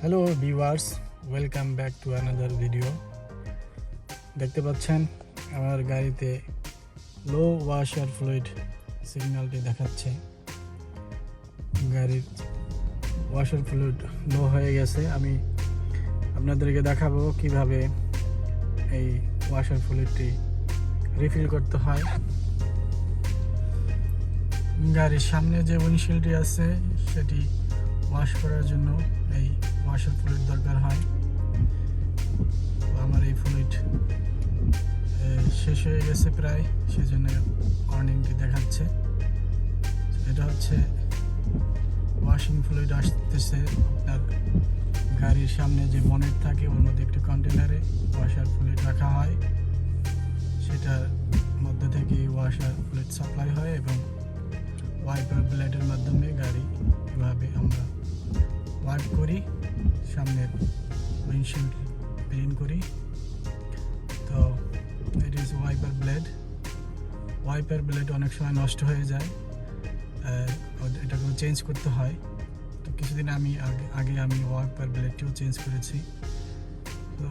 Hello viewers welcome back to another video দেখতে পাচ্ছেন, আমার গাড়িতে লো ওয়াশার ফ্লুইড সিগন্যালটি দেখাচ্ছে। গাড়ির ওয়াশার ফ্লুইড লো হয়ে গেছে। আমি আপনাদেরকে দেখাবো কীভাবে এই ওয়াশার ফ্লুইডটি রিফিল করতে হয়। গাড়ির সামনে যে উইন্ডশিল্ডটি আছে, সেটি ওয়াশ করার জন্য এই ওয়াশার ফ্লুইড দরকার হয়। আমার এই ফ্লুইড শেষ হয়ে গেছে প্রায়, সেজন্য অর্নিংটি দেখাচ্ছে। এটা হচ্ছে ওয়াশিং ফ্লুইড আসতেছে আপনার গাড়ির সামনে যে বনেট থাকে, ওর মধ্যে একটি কন্টেনারে ওয়াশার ফ্লুইড রাখা হয়। সেটার মধ্যে থেকে ওয়াশার ফ্লুইড সাপ্লাই হয় এবং ওয়াইপার ব্লেডের মাধ্যমে গাড়ি এভাবে আমরা ওয়াইপ করি। সামনের উইন্ডশিল্ড ক্লিন করি। তো it is wiper blade wiper blade অনেক সময় নষ্ট হয়ে যায়। আহ, এটাকেও চেঞ্জ করতে হয়। তো কিছুদিন আমি আগে আগে আমি ওয়াইপার ব্লেডটিও চেঞ্জ করেছি। তো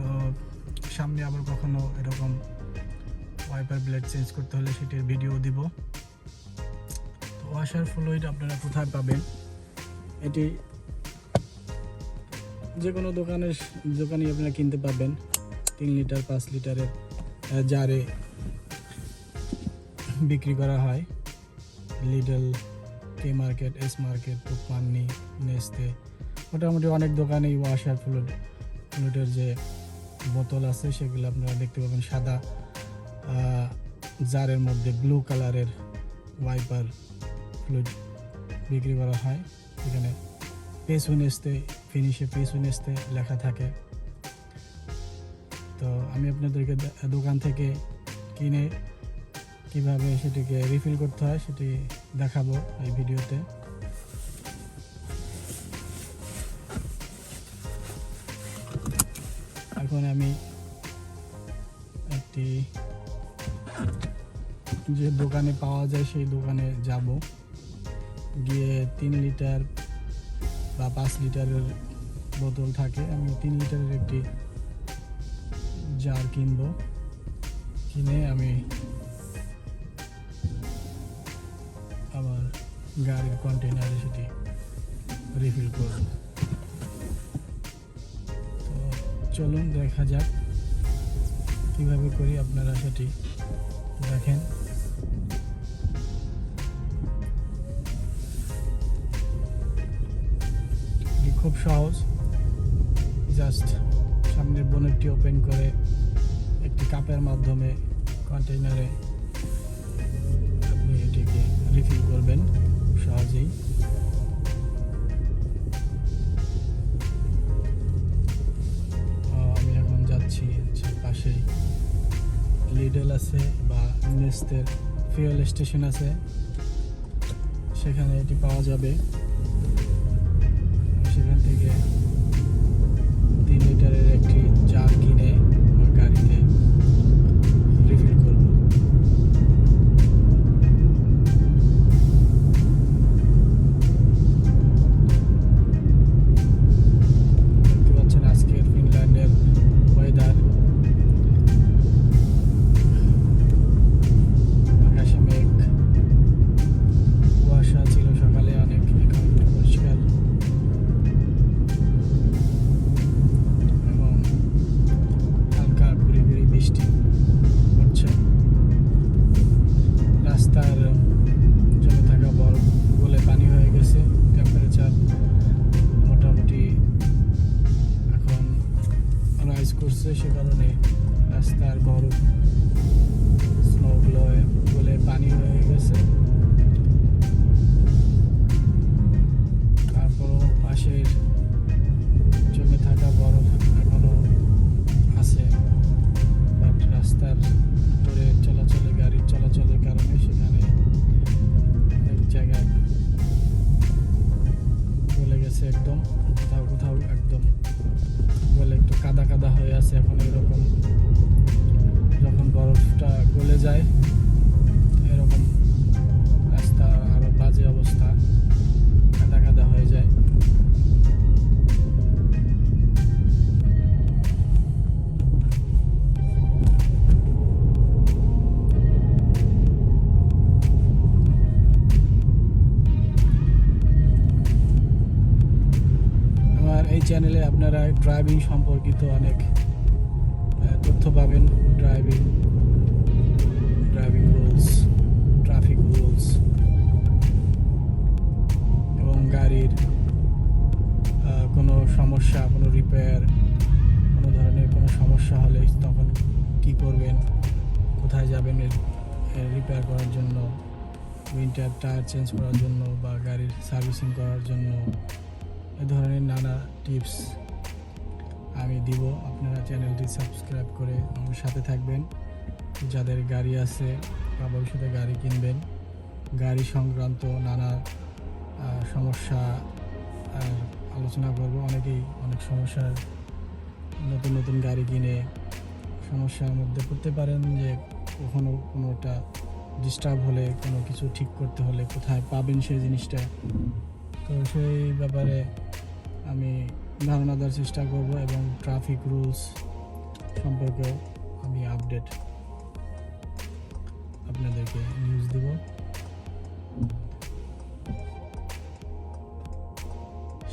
সামনে আবার কখনো এরকম ওয়াইপার ব্লেড চেঞ্জ করতে হলে সেটির ভিডিও দিব। তো ওয়াশার ফ্লুইড আপনারা কোথায় পাবেন? এটি যে কোনো দোকানের দোকানে আপনারা কিনতে পারবেন। তিন লিটার, পাঁচ লিটারের জারে বিক্রি করা হয়। Lidl, K market, S market Panni নেস্তে। মোটামুটি অনেক দোকানেই ওয়াশার ফ্লুইড, ফ্লুইডের যে বোতল আছে, সেগুলো আপনারা দেখতে পাবেন সাদা। জারের মধ্যে ব্লু কালারের ওয়াইপার ফ্লুইড বিক্রি করা হয়। এখানে পেসুনেস্তে ফিনিশে পেসুনেস্তে লেখা থাকে। তো আমি আপনাদেরকে দোকান থেকে কিনে কীভাবে সেটিকে রিফিল করতে হয় সেটি দেখাবো এই ভিডিওতে। এখন আমি একটি যে দোকানে পাওয়া যায় সেই দোকানে যাব। গিয়ে তিন লিটার বা পাঁচ লিটারের বোতল থাকে আমি তিন লিটারের একটি জার কিনবো। কিনে আমি আমার গাড়ির কন্টেনারে সেটি রিফিল করব। তো চলুন দেখা যাক কীভাবে করি আপনারা সেটি দেখেন। খুব সহজ। জাস্ট সামনের বোনেটটি ওপেন করে একটি কাপের মাধ্যমে কন্টেইনারে আপনি এটিকে রিফিল করবেন সহজেই। আমি এখন যাচ্ছি পাশেই লিডল আছে বা নেস্তের ফুয়েল স্টেশন আছে। সেখানে এটি পাওয়া যাবে। চ্যানেলে আপনারা ড্রাইভিং সম্পর্কিত অনেক তথ্য পাবেন। Driving driving rules traffic rules এবং গাড়ির কোনো সমস্যা, কোনো রিপেয়ার কোনো ধরনের কোনো সমস্যা হলে তখন কি করবেন, কোথায় যাবেন রিপেয়ার করার জন্য উইন্টার টায়ার চেঞ্জ করার জন্য বা গাড়ির সার্ভিসিং করার জন্য এ ধরনের নানা টিপস আমি দিব। আপনারা চ্যানেলটি সাবস্ক্রাইব করে আমার সাথে থাকবেন। যাদের গাড়ি আছে, বা ভবিষ্যতে গাড়ি কিনবেন, গাড়ি সংক্রান্ত নানা সমস্যা আলোচনা করব। অনেকেই অনেক সমস্যার নতুন নতুন গাড়ি কিনে সমস্যার মধ্যে পড়তে পারেন যে কখনো কোনোটা ডিস্টার্ব হলে, কোনো কিছু ঠিক করতে হলে কোথায় পাবেন সেই জিনিসটা। তো সেই ব্যাপারে আমি ধারণা দেওয়ার চেষ্টা করব এবং ট্রাফিক রুলস সম্পর্কেও আমি আপডেট আপনাদেরকে নিউজ দেব।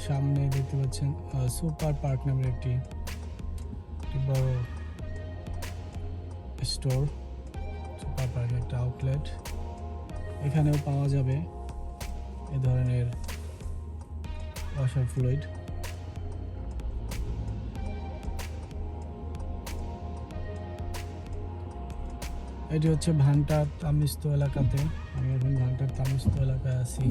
সামনে দেখতে পাচ্ছেন সুপার পার্ক নামের একটি বড় স্টোর সুপার পার্কের একটা আউটলেট এখানেও পাওয়া যাবে এ ধরনের ওয়াশার ফ্লুইড এটি হচ্ছে ভান্টার তামিস্ত এলাকাতে। আমি এখন ভান্টার তামিস্ত এলাকায় আছি।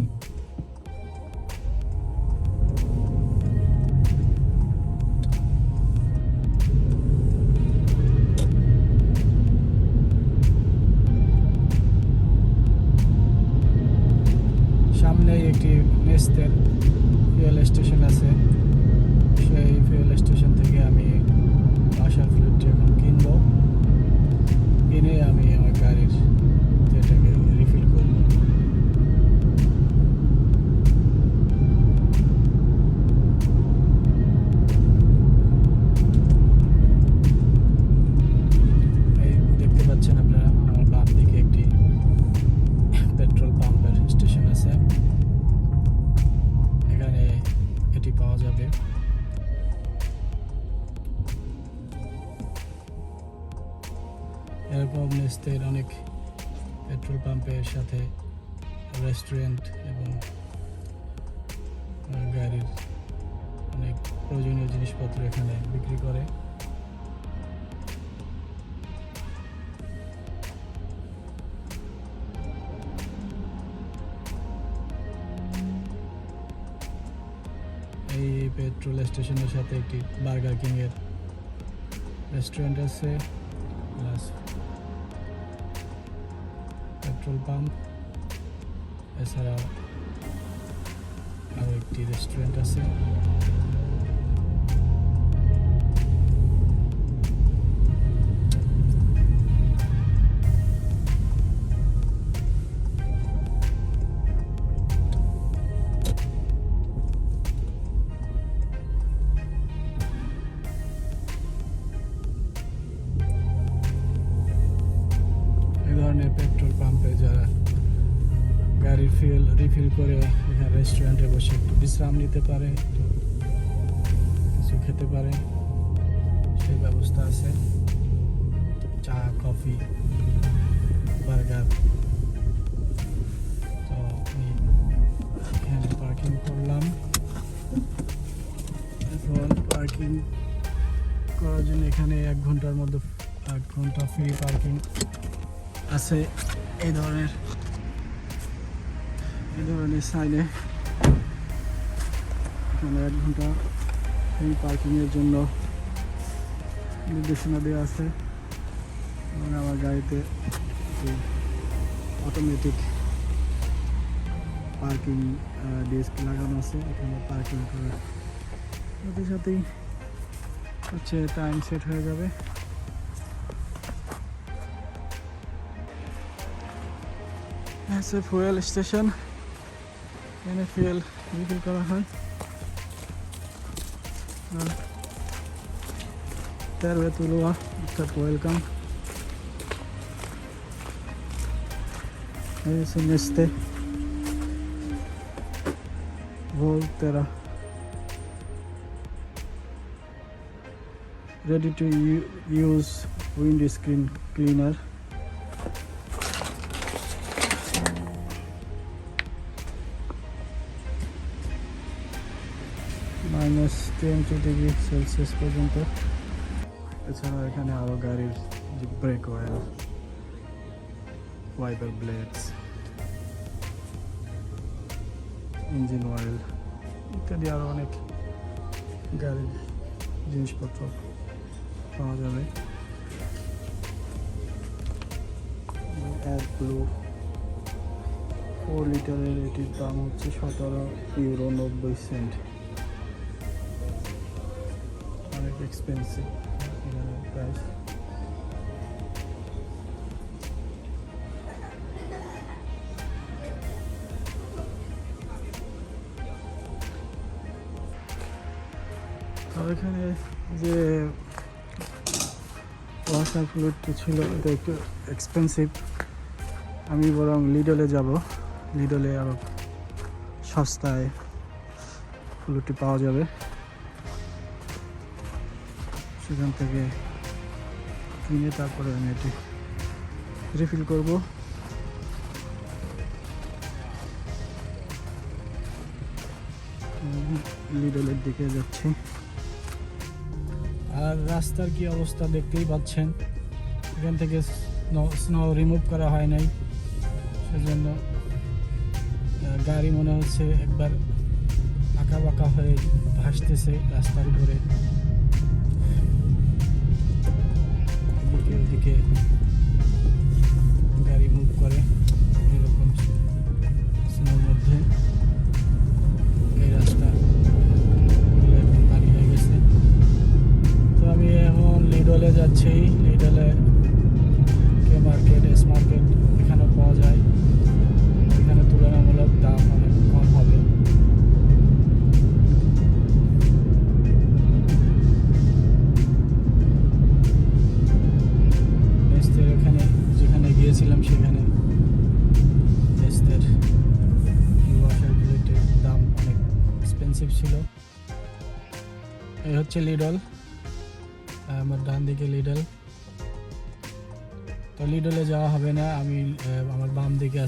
পেট্রোল পাম্পের সাথে রেস্টুরেন্ট এবং গাড়ির অনেক প্রয়োজনীয় জিনিসপত্র এখানে বিক্রি করে। এই পেট্রোল স্টেশনের সাথে একটি বার্গার কিং এর রেস্টুরেন্ট আছে। Petrol pump. এছাড়াও আরও একটি রেস্টুরেন্ট আছে। রিফিল করে এখানে রেস্টুরেন্টে বসে একটু বিশ্রাম নিতে পারে কিছু খেতে পারে সেই ব্যবস্থা আছে চা কফি বার্গার তো এখানে পার্কিং করলাম এখন পার্কিং করার জন্য এখানে এক ঘণ্টার মধ্যে এক ঘণ্টা ফ্রি পার্কিং আছে। এই ধরনের এই ধরনের সাইনে এখানে এক ঘণ্টা ফ্রি পার্কিংয়ের জন্য নির্দেশনা দেওয়া আছে। এবং আমার গাড়িতে অটোমেটিক পার্কিং ডেস্ক লাগানো আছে। এখানে পার্কিং করার সাথে সাথেই হচ্ছে টাইম সেট হয়ে যাবে। ফুয়েল স্টেশন এখানে ফুয়েল রিফিল করা হয় তেরবে তুলুয়া অর্থাৎ welcome Adesso neste Volterra ready to u- use windscreen cleaner Minus twenty degree Celsius পর্যন্ত। এছাড়া এখানে আরও গাড়ির যে brake oil wiper blades engine oil ইত্যাদি আরও অনেক গাড়ির জিনিসপত্র পাওয়া যাবে। ব্লু ফোর লিটারের এটির দাম হচ্ছে সতেরো ইউরো নব্বই সেন্ট অনেক এক্সপেন্সিভ এখানে প্রাইস আর এখানে যে ওয়াশার ফ্লুইডটি ছিল এটা একটু এক্সপেন্সিভ আমি বরং লিডলে যাব। লিডলে আরও সস্তায় ফ্লুইডটি পাওয়া যাবে। সেখান থেকে কিনে তারপরে আমি এটি রিফিল করব। লিডলের দিকে যাচ্ছি। আর রাস্তার কি অবস্থা দেখতেই পাচ্ছেন। এখান থেকে স্নো রিমুভ করা হয় নাই। সেজন্য গাড়ি মনে হচ্ছে একবার আঁকা বাঁকা হয়ে ভাসতেছে রাস্তার উপরে। ওদিকে গাড়ি মুভ করে এরকম স্নোর মধ্যে এই রাস্তা এখন পানি হয়ে গেছে। তো আমি এখন লিডলে যাচ্ছি।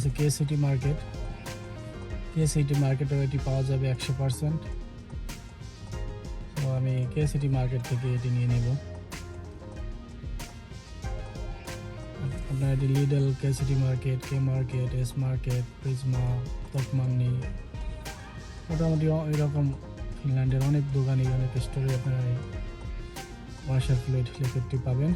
আছে K city market K city মার্কেটেও এটি পাওয়া যাবে একশো পার্সেন্ট তো আমি কে সিটি মার্কেট থেকে এটি নিয়ে নেব। আপনার এটি Lidl K city market K market S market Prisma Tokmanni মোটামুটি এরকম ফিনল্যান্ডের অনেক দোকানে অনেক স্টোরে আপনারা ওয়াশার ফ্লুইড লিকুইডটি পাবেন।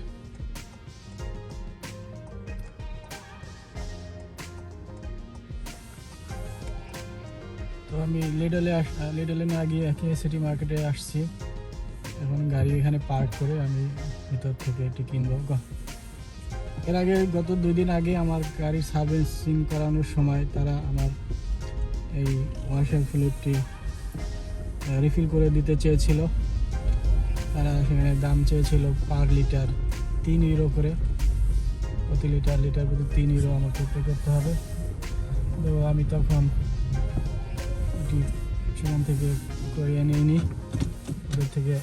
আমি লিডলে লিডলে না গিয়ে কে সিটি মার্কেটে আসছি। এখন গাড়ি এখানে পার্ক করে আমি ভিতর থেকে এটি কিনবো। এর আগে গত দুই দিন আগে আমার গাড়ির সার্ভিসিং করানোর সময় তারা আমার এই ওয়াশার ফ্লুইডটি রিফিল করে দিতে চেয়েছিল। তারা সেখানে দাম চেয়েছিল পার লিটার তিন ইউরো করে। প্রতি লিটার লিটার প্রতি তিন ইউরো আমাকে পে করতে হবে। তো আমি তখন সেখান থেকে করিয়ে নিয়ে নিই ওদের থেকে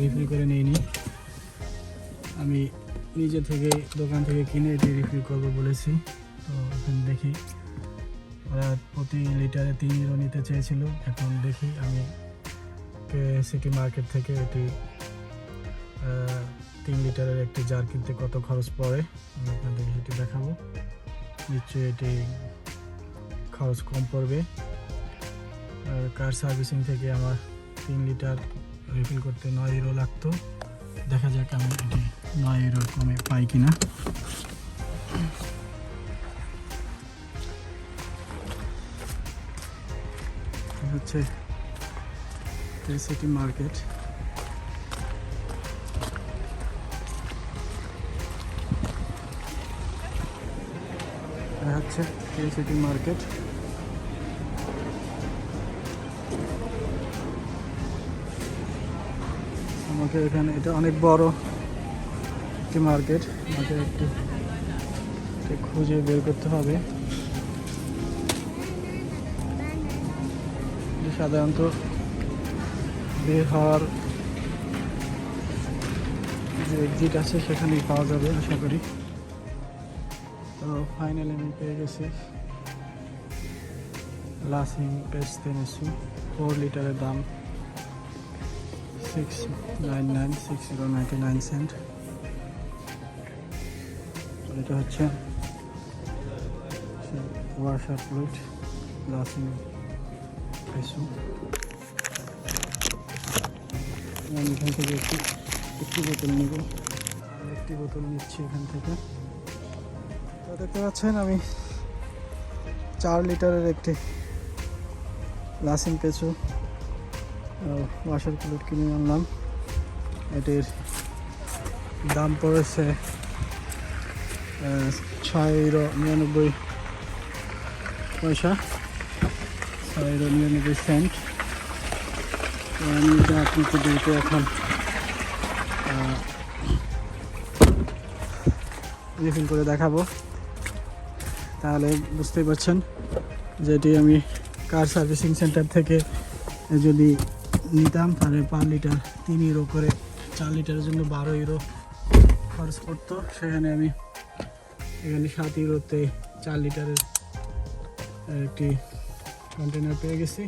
রিফিল করে নিয়ে নিই আমি নিজে থেকে দোকান থেকে কিনে এটি রিফিল করব বলেছি। তো এখন দেখি, ওরা প্রতি লিটারে তিন ইউরো নিতে চেয়েছিল। এখন দেখি আমি সিটি মার্কেট থেকে এটি তিন লিটারের একটি জার কিনতে কত খরচ পড়ে, আমি আপনাদেরকে সেটি দেখাবো। নিশ্চয়ই এটি খরচ কম পড়বে। কার সার্ভিসিং থেকে আমার তিন লিটার রিফিল করতে নয় ইউরো লাগতো। দেখা যাক আমি এটি নয় ইউরোর কমে পাই কিনা। এই হচ্ছে সিটি মার্কেট হচ্ছে সিটি মার্কেট আমাকে এখানে এটা অনেক বড় একটি মার্কেট। আমাকে একটু খুঁজে বের করতে হবে। সাধারণত বের হওয়ার যে এক্সিট আছে, সেখানেই পাওয়া যাবে, আশা করি। তো ফাইনালি আমি পেয়ে গেছি লাসিং পেস্ট টেনেসু ফোর লিটারের দাম। Six nine nine six, zero ninety nine cent এটা হচ্ছে ওয়াশার ফ্লুইড লাসিং পেসু আমি এখান থেকে একটি একটি বোতল নিব। একটি বোতল নিচ্ছি এখান থেকে। তো দেখতে পাচ্ছেন আমি চার লিটারের একটি লাসিং পেঁচু ওয়াশার প্লেট কিনে আনলাম। এটির দাম পড়েছে ছয় নিরানব্বই পয়সা ছয় নিরানব্বই সেন্ট। আমি এটা আপনাদেরকে এখন রিফিল করে দেখাবো। তাহলে বুঝতেই পারছেন যে এটি আমি কার সার্ভিসিং সেন্টার থেকে যদি নিতাম তাহলে পার লিটার, তিন ইউরো করে চার লিটারের জন্য বারো ইউরো খরচ করতো। সেখানে আমি এখানে সাত ইউরোতে চার লিটারের একটি কন্টেনার পেয়ে গেছি।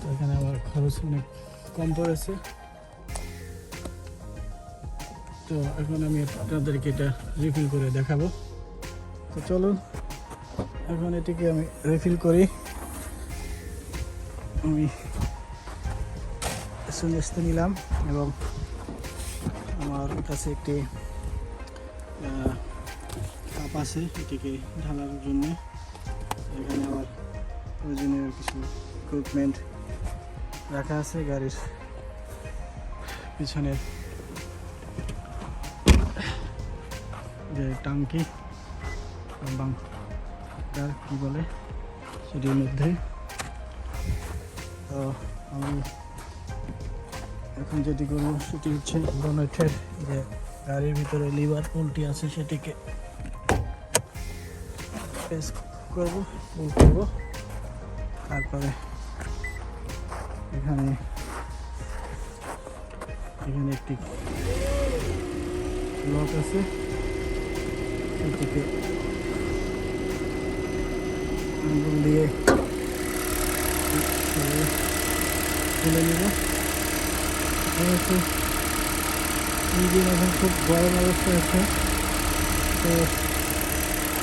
তো এখানে আমার খরচ অনেক কম পড়েছে। তো এখন আমি আপনাদেরকে এটা রিফিল করে দেখাবো। তো চলুন, এখন এটিকে আমি রিফিল করি। আমি সুনেস্তে নিলাম এবং আমার কাছে একটি কাপ আছে এটিকে ঢালার জন্য। এখানে আমার প্রয়োজনীয় কিছু ইকুইপমেন্ট রাখা আছে গাড়ির পিছনের যে টাঙ্কি বাংকার কি বলে, সেটির মধ্যে। তো আমি এখন যেটি করব সেটি হচ্ছে বনেটের যে গাড়ির ভিতরে লিভার পোলটি আছে সেটিকে করব করব। তারপরে এখানে এখানে একটি লক আছে। সেটিকে দিয়ে খুলে নেব। ইঞ্জিন এখন খুব গরম অবস্থায় আছে, তো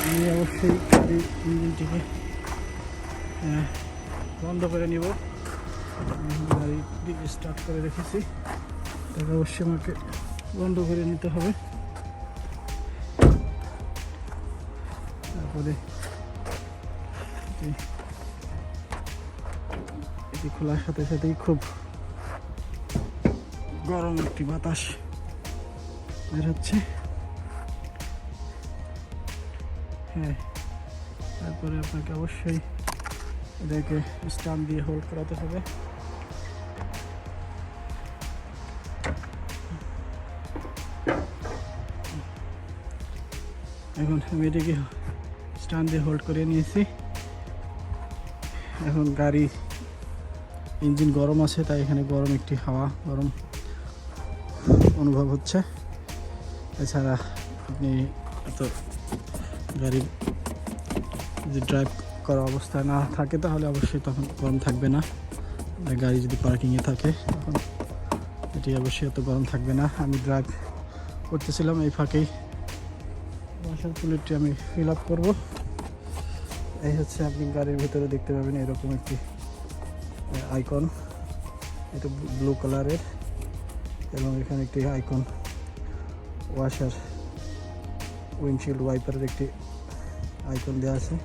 আমি অবশ্যই এই ইঞ্জিনটিকে বন্ধ করে নিব। আমি গাড়ি স্টার্ট করে রেখেছি। তাকে অবশ্যই আমাকে বন্ধ করে নিতে হবে। তারপরে এটি খোলার সাথে সাথেই খুব গরম একটি বাতাস বের হচ্ছে হ্যাঁ তারপরে আপনাকে অবশ্যই এদেরকে স্টাম্প দিয়ে হোল্ড করাতে হবে। এখন আমি এটাকে স্টান দিয়ে হোল্ড করে নিয়েছি। এখন গাড়ি ইঞ্জিন গরম আছে, তাই এখানে গরম একটি হাওয়া, গরম অনুভব হচ্ছে। এছাড়া আপনি এত গাড়ি যদি ড্রাইভ করা অবস্থায় না থাকে, তাহলে অবশ্যই তখন গরম থাকবে না। গাড়ি যদি পার্কিংয়ে থাকে, তখন এটি অবশ্যই এত গরম থাকবে না। আমি ড্রাইভ করতেছিলাম এই ফাঁকেই। ওয়াশার পুলিটটি আমি ফিল আপ করব। এই হচ্ছে আপনি গাড়ির ভিতরে দেখতে পাবেন এরকম একটি আইকন এটা ব্লু কালারের এবং এখানে একটি আইকন ওয়াশার উইন্ডশিল্ড ওয়াইপারের একটি আইকন দেওয়া আছে।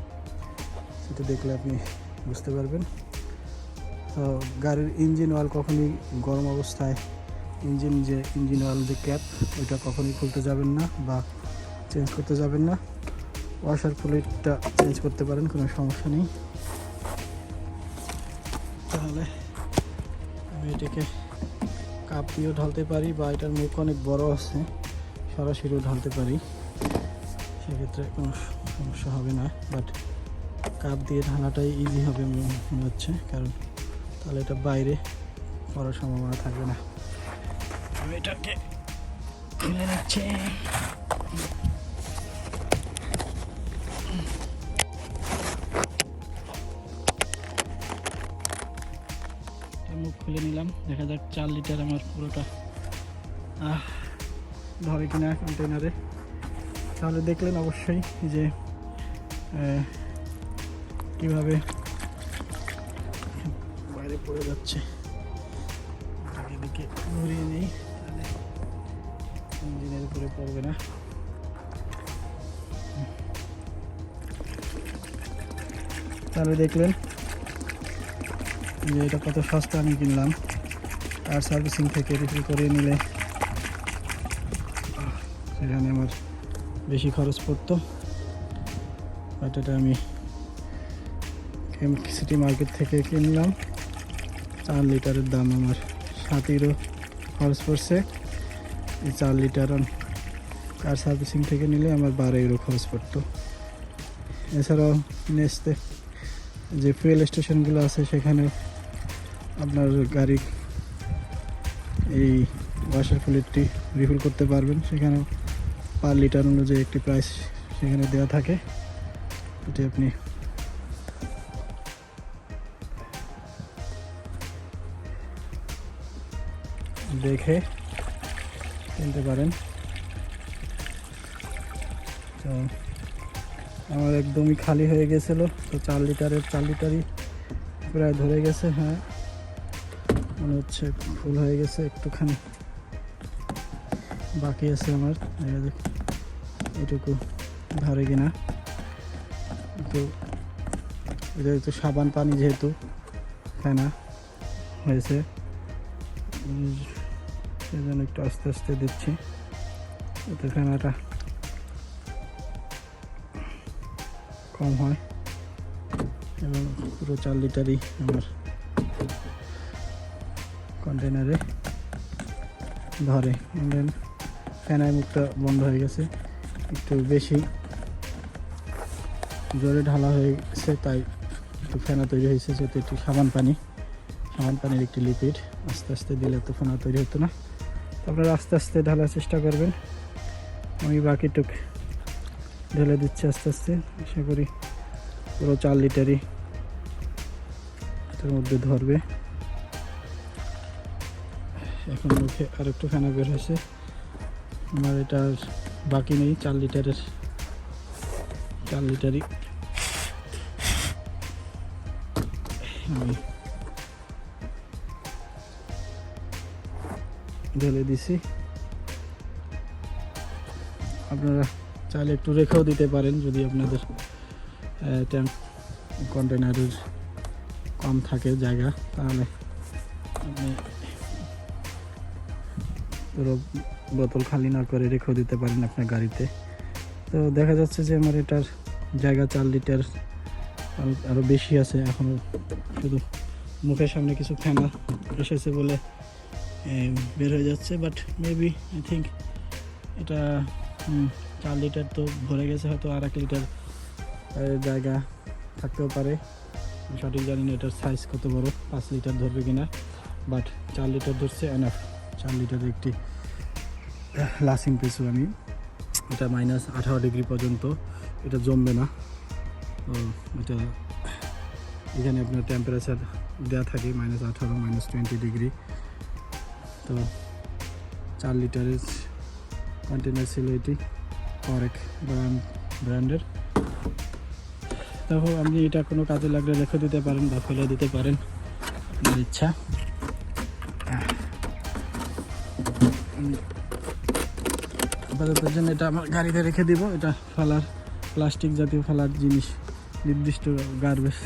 সেটা দেখলে আপনি বুঝতে পারবেন। তো গাড়ির ইঞ্জিন অয়েল কখনই গরম অবস্থায় ইঞ্জিন যে ইঞ্জিন অয়েল যে ক্যাপ ওইটা কখনই খুলতে যাবেন না বা চেঞ্জ করতে যাবেন না। ওয়াশার ফ্লুইডটা চেঞ্জ করতে পারেন, কোনো সমস্যা নেই। তাহলে আমি এটাকে কাপ দিয়েও ঢালতে পারি বা এটার মুখ অনেক বড় আছে, সরাসরিও ঢালতে পারি। সেক্ষেত্রে কোনো সমস্যা হবে না বাট কাপ দিয়ে ঢালাটাই ইজি হবে মনে হচ্ছে, কারণ তাহলে এটা বাইরে পড়ার সম্ভাবনা থাকবে না। আমি এটাকে খুলে নিচ্ছে। নিলাম দেখা যাক চার লিটার আমার পুরোটা। আহ ধরে কিনা কন্টেনারে তাহলে দেখলেন অবশ্যই যে কীভাবে বাইরে পড়ে যাচ্ছে। ঘুরিয়ে নিই ইঞ্জিনের উপরে পড়বে না। তাহলে দেখলেন যে এটা কত সস্তা আমি কিনলাম। আর সার্ভিসিং থেকে রিফিল করিয়ে নিলে সেখানে আমার বেশি খরচ পড়তো। বাট এটা আমি সিটি মার্কেট থেকে কিনলাম। চার লিটারের দাম আমার সাত খরচ পড়ছে। এই চার লিটার কার সার্ভিসিং থেকে নিলে আমার বারো ইউরো খরচ পড়তো। এছাড়াও নেক্সটে যে ফুয়েল স্টেশনগুলো আছে সেখানে আপনার গাড়ি এই ওয়াশার ফ্লুইডটি রিফিল করতে পারবেন। সেখানে পার লিটার অনুযায়ী একটি প্রাইস সেখানে দেওয়া থাকে। এটি আপনি দেখে কিনতে পারেন। তো আমার একদমই খালি হয়ে গেছিল। তো চার লিটারের চার লিটারই প্রায় ধরে গেছে। হ্যাঁ মনে হচ্ছে ফুল হয়ে গেছে একটুখানি। বাকি আছে আমার। এটুকু ধরে কিনা। একটু এটা একটু সাবান পানি যেহেতু ফেনা হয়েছে। সেজন্য একটু আস্তে আস্তে দিচ্ছি। এতে ফেনাটা কম হয়। এবং পুরো চার লিটারই আমার কন্টেনারে ধরে। দেন ফ্যানের মুখটা বন্ধ হয়ে গেছে। একটু বেশি জোরে ঢালা হয়ে গেছে তাই একটু ফেনা তৈরি হয়েছে, যেহেতু একটু সাবান পানি। সাবান পানির একটি লিপিড। আস্তে আস্তে দিলে তো ফেনা তৈরি হতো না। আপনারা আস্তে আস্তে ঢালার চেষ্টা করবেন। আমি বাকিটুক ঢেলে দিচ্ছি আস্তে আস্তে। আশা করি পুরো চার লিটারই এটার মধ্যে ধরবে। এখন মুখে আর একটু ফেনা বের হয়েছে। আমার এটা বাকি নেই, চার লিটারের, চার লিটারই। ঢেলে দিছি। আপনারা চাইলে একটু রেখেও দিতে পারেন যদি আপনাদের ট্যাঙ্ক কন্টেনারের কম থাকে জায়গা, তাহলে আপনি বোতল খালি না করে রেখেও দিতে পারেন আপনার গাড়িতে। তো দেখা যাচ্ছে যে আমার এটার জায়গা চার লিটার আরো- আরও বেশি আছে। এখনও শুধু মুখের সামনে কিছু ফেনা এসেছে বলে বের হয়ে যাচ্ছে। বাট মেবি আই থিঙ্ক এটা চার লিটার তো ভরে গেছে, হয়তো আর এক লিটার জায়গা থাকতেও পারে। সঠিক জানি না এটার সাইজ কত বড়, পাঁচ লিটার ধরবে কিনা। বাট চার লিটার ধরছে এনাফ চার লিটারের একটি লাসিং পেছু আমি। এটা মাইনাস আঠারো ডিগ্রি পর্যন্ত, এটা জমবে না। তো এটা, এখানে আপনার টেম্পারেচার দেওয়া থাকে মাইনাস আঠারো মাইনাস টোয়েন্টি ডিগ্রি তো চার লিটারের কন্টেনার ছিল এটি ব্র্যান্ড ব্র্যান্ডের তখন আপনি এটা কোনো কাজে লাগলে রেখে দিতে পারেন বা ফেলে দিতে পারেন, আপনার ইচ্ছা। আপাতত জন্য এটা আমার গাড়িতে রেখে দিব, এটা ফেলার, প্লাস্টিক জাতীয় ফেলার জিনিস, নির্দিষ্ট গার্বেজ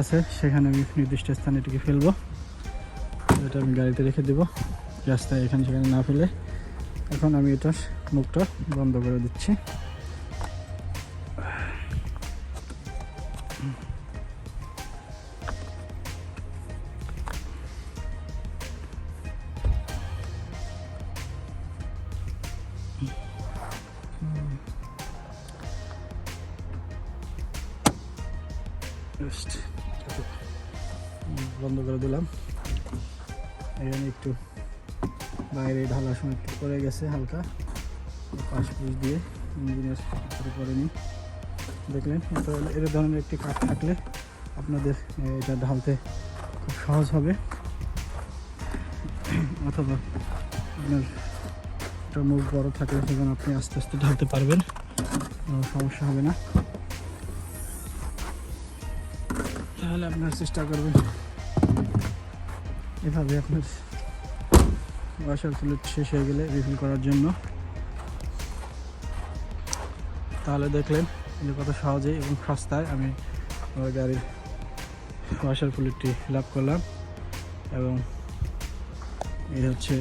আছে, সেখানে আমি নির্দিষ্ট স্থানে এটাকে ফেলব। এটা আমি গাড়িতে রেখে দেবো, রাস্তায় এখানে সেখানে না ফেলে। এখন আমি এটার মুখটা বন্ধ করে দিচ্ছি। গেছে হালকা। পাশ পুশ দিয়ে ইঞ্জিনের উপরে পড়েনি দেখলেন এর ধরনের একটি কাঠ থাকলে আপনাদের এটা ঢালতে খুব সহজ হবে। অথবা আপনার একটা মুখ বড় থাকলে সেখানে আপনি আস্তে আস্তে ঢালতে পারবেন, কোনো সমস্যা হবে না। তাহলে আপনার চেষ্টা করবেন এভাবে আপনার ওয়াশার ফ্লুইড শেষ হয়ে গেলে রিফিল করার জন্য। তাহলে দেখলেন যে কত সহজেই এবং সস্তায় আমি আমার গাড়ির ওয়াশার ফ্লুইডটি ফিল করলাম। এবং এই হচ্ছে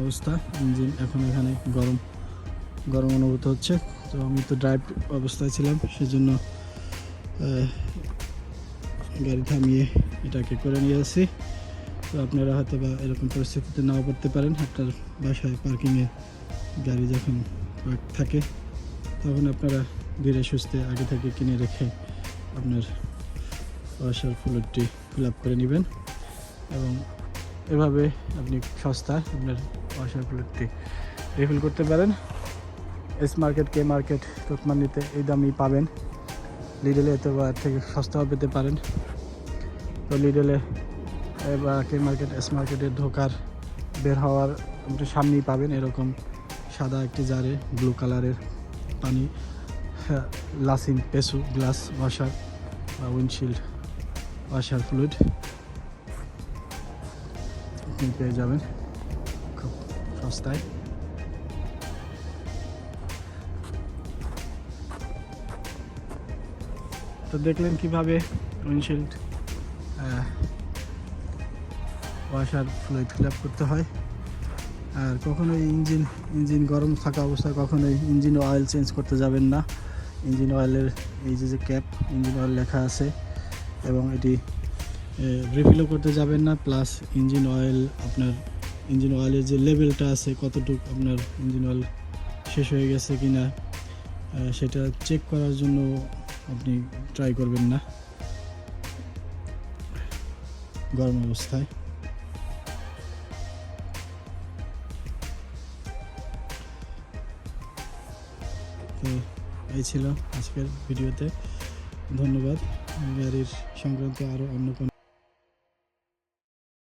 অবস্থা, ইঞ্জিন এখন এখানে গরম গরম অনুভূত হচ্ছে। তো আমি তো ড্রাইভ অবস্থায় ছিলাম, সেজন্য গাড়ি থামিয়ে এটাকে করে নিয়ে আসি। আপনারা হয়তো বা এরকম পরিস্থিতিতে নাও পড়তে পারেন। আপনার বাসায় পার্কিংয়ে গাড়ি যখন পার্ক থাকে, তখন আপনারা ধীরে সুস্থে আগে থেকে কিনে রেখে আপনার ওয়াশার ফুলটি ফিল আপ করে নেবেন এবং এভাবে আপনি সস্তায় আপনার ওয়াশার ফুলটি রিফিল করতে পারেন। এস মার্কেট কে মার্কেট তোতমানিতে এই দামই পাবেন। লিডেলে এত থেকে সস্তাও পেতে পারেন। তো লিডেলে বা কে মার্কেট এস মার্কেটে ঢোকার বের হওয়ার আপনি সামনেই পাবেন এরকম সাদা একটি জারে ব্লু কালারের পানি লাসিন পেসু গ্লাস ওয়াশার বা উইন্ডশিল্ড ওয়াশার ফ্লুইড আপনি পেয়ে যাবেন। খুব সস্তায়। তো দেখলেন কীভাবে উইন্ডশিল্ড ওয়াশার ফিল আপ করতে হয়। আর কখনোই ইঞ্জিন ইঞ্জিন গরম থাকা অবস্থায় কখনোই ইঞ্জিন অয়েল চেঞ্জ করতে যাবেন না। ইঞ্জিন অয়েলের এই যে যে ক্যাপ ইঞ্জিন অয়েল লেখা আছে এবং এটি রিফিলও করতে যাবেন না। প্লাস ইঞ্জিন অয়েল আপনার, ইঞ্জিন অয়েলের যে লেভেলটা আছে, কতটুকু আপনার ইঞ্জিন অয়েল শেষ হয়ে গেছে কি না সেটা চেক করার জন্য আপনি ট্রাই করবেন না। গরম অবস্থায়। ছিল আজকের ভিডিওতে। ধন্যবাদ। গাড়ির সংক্রান্ত আরও অন্য কোনো